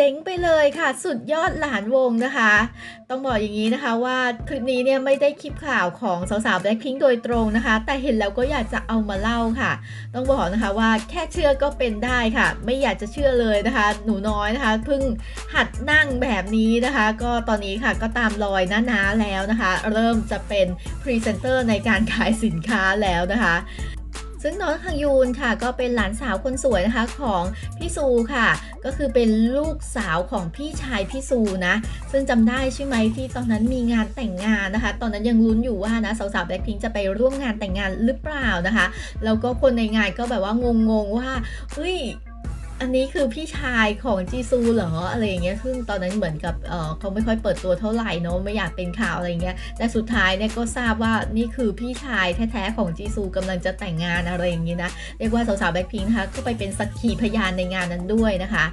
เจ๋งไปเลยค่ะสุดยอดหลานวงนะคะ ต้องบอกอย่างนี้นะคะว่าคลิปนี้เนี่ยไม่ได้คลิปข่าวของสาวๆ Blackpink โดยตรงนะคะ แต่เห็นแล้วก็อยากจะเอามาเล่าค่ะ ต้องบอกนะคะว่าแค่เชื่อก็เป็นได้ค่ะ ไม่อยากจะเชื่อเลยนะคะ หนูน้อยนะคะเพิ่งหัดนั่งแบบนี้นะคะ ก็ตอนนี้ค่ะก็ตามรอยน้าๆแล้วนะคะ เริ่มจะเป็นพรีเซนเตอร์ในการขายสินค้าแล้วนะคะ ซึ่งน้องฮังยูนค่ะก็เป็นหลานสาวคนสวยนะคะของพี่ซูค่ะ ก็คือเป็นลูกสาวของพี่ชายพี่ซูนะ ซึ่งจำได้ใช่ไหมที่ตอนนั้นมีงานแต่งงานนะคะ ตอนนั้นยังลุ้นอยู่ว่านะสาวๆแบล็คพิงจะไปร่วมงานแต่งงานหรือเปล่านะคะ แล้วก็คนในงานก็แบบว่างงๆว่าเฮ้ย อันนี้คือพี่ชายของจีซูเหรออะไรอย่างเงี้ยซึ่งตอนนั้นเหมือนกับเออเขาไม่ค่อยเปิดตัวเท่าไหร่เนาะไม่อยากเป็นข่าวอะไรเงี้ยแต่สุดท้ายเนี่ยก็ทราบว่านี่คือพี่ชายแท้ๆของจีซูกำลังจะแต่งงานอะไรอย่างงี้นะเรียกว่าสาวๆแบ็คพิงนะคะก็ไปเป็นสักขีพยานในงานนั้นด้วยนะคะ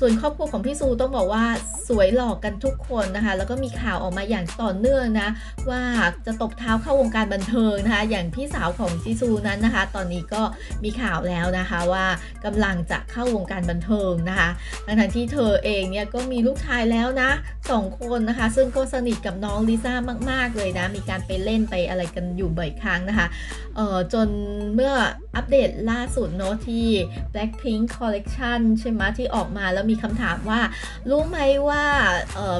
ส่วนครอบครัวของพี่ซูต้องบอกว่า สวยหลอกกันทุกคนนะคะ แล้วก็มีข่าวออกมาอย่างต่อเนื่องนะ ว่าจะตบเท้าเข้าวงการบันเทิงนะคะ อย่างพี่สาวของจีซูนั้นนะคะ ตอนนี้ก็มีข่าวแล้วนะคะว่ากำลังจะเข้าวงการบันเทิงนะคะทั้งๆที่เธอเองเนี่ยก็มีลูกชายแล้วนะสองคนนะคะ ซึ่งก็สนิทกับน้องลิซ่ามาก ๆ เลยนะ มีการไปเล่นไปอะไรกันอยู่บ่อยครั้งนะคะเอ่อจนเมื่ออัปเดตล่าสุดเนอะที่ Blackpink Collection ใช่ไหมที่ออกมาแล้วมีคำถามว่า รู้ไหมว่า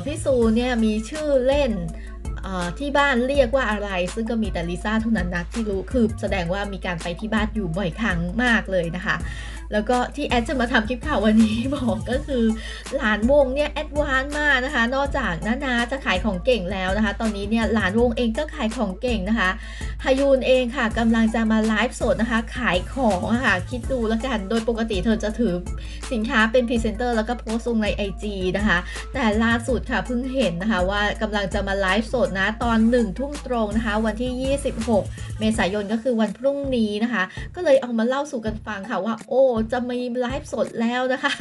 พี่ซูเนี่ยมีชื่อเล่นที่บ้านเรียกว่าอะไร ซึ่งก็มีแต่ลิซ่าเท่านั้นนะที่รู้คือแสดงว่ามีการไปที่บ้านอยู่บ่อยครั้งมากเลยนะคะ แล้วก็ที่แอดจะมาทำคลิปข่าววันนี้บอกก็คือหลานวงเนี่ยแอดวานมากนะคะ นอกจากนานาจะขายของเก่งแล้วนะคะ ตอนนี้เนี่ยหลานวงเองก็ขายของเก่งนะคะฮายูนเองค่ะกำลังจะมาไลฟ์สดนะคะ ขายของะค่ะคิดดูแล้วกัน โดยปกติเธอจะถือสินค้าเป็นพรีเซนเตอร์แล้วก็โพสต์ลงใน IG นะคะ แต่ล่าสุดค่ะเพิ่งเห็นนะคะว่ากำลังจะมาไลฟ์สดนะตอนหนึ่งทุ่มตรงนะคะ วันที่ 26 เมษายนก็คือวันพรุ่งนี้นะคะ ก็เลยเอามาเล่าสู่กันฟังค่ะว่าโอ้จะมีไลฟ์สดแล้วนะคะ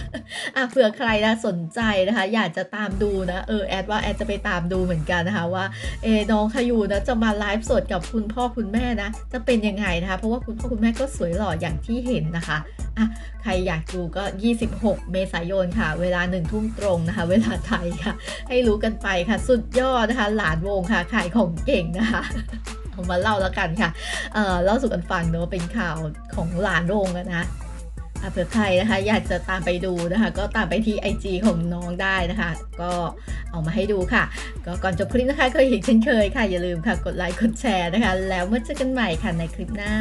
อะเผื่อใครนะสนใจนะคะ อยากจะตามดูนะเออแอดว่าแอดจะไปตามดูเหมือนกันนะคะว่าเอน้องขยูนะจะมาไลฟ์สดกับคุณพ่อคุณแม่นะจะเป็นยังไงนะคะ เพราะว่าคุณพ่อคุณแม่ก็สวยหล่ออย่างที่เห็นนะคะอะใครอยากดูก็ 26 เมษายนค่ะ เวลาหนึ่งทุ่มตรงนะคะ เวลาไทยค่ะ ให้รู้กันไปค่ะ สุดยอดนะคะ หลานวงค่ะขายของเก่งนะคะมาเล่าแล้วกันค่ะ เอ่อเล่าสู่กันฟังเนอะเป็นข่าวของหลานวงนะ เผื่อใครนะคะอยากจะตามไปดูนะคะ ก็ตามไปที่ IG ของน้องได้นะคะ ก็เอามาให้ดูค่ะ ก็ก่อนจบคลิปนะคะ ก็อย่างเช่นเคยค่ะ อย่าลืมค่ะ กดไลค์ กดแชร์นะคะ แล้วมาเจอกันใหม่ค่ะในคลิปหน้า